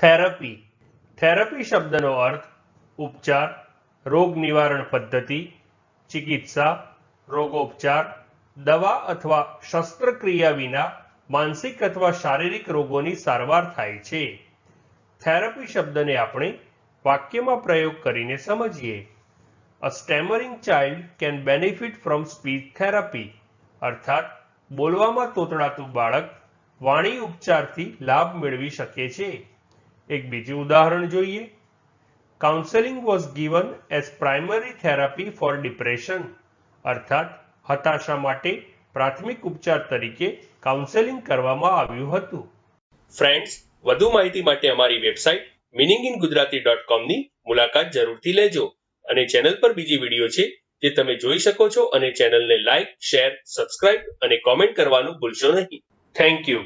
Therapy. Therapy શબ્દનો અર્થ ઉપચાર, રોગ નિવારણ પદ્ધતિ, ચિકિત્સા, રોગોપચાર, દવા અથવા શસ્ત્રક્રિયા વિના માનસિક અથવા શારીરિક રોગોની સારવાર થાય છે. થેરપી શબ્દને આપણે વાક્યમાં પ્રયોગ કરીને સમજીએ. A stammering child can benefit from speech therapy અર્થાત, બોલવામાં તોતડાતું બાળક વાણી ઉપચારથી લાભ મેળવી શકે છે. એક બીજું ઉદાહરણ જોઈએ. Counselling was given as primary therapy for depression અર્થાત, હતાશા માટે પ્રાથમિક ઉપચાર તરીકે કાઉન્સેલિંગ કરવામાં આવ્યું હતું. ફ્રેન્ડ્સ વધુ માહિતી માટે અમારી website meaning in Gujarati dot કોમની મુલાકાત જરૂરથી લેજો. અને ચેનલ પર બીજી વીડિયો છે જે તમે જોઈ શકો છો અને ચેનલને લાઇક શેર સબસ્ક્રાઇબ અને કોમેન્ટ કરવાનું ભૂલશો નહીં. Thank you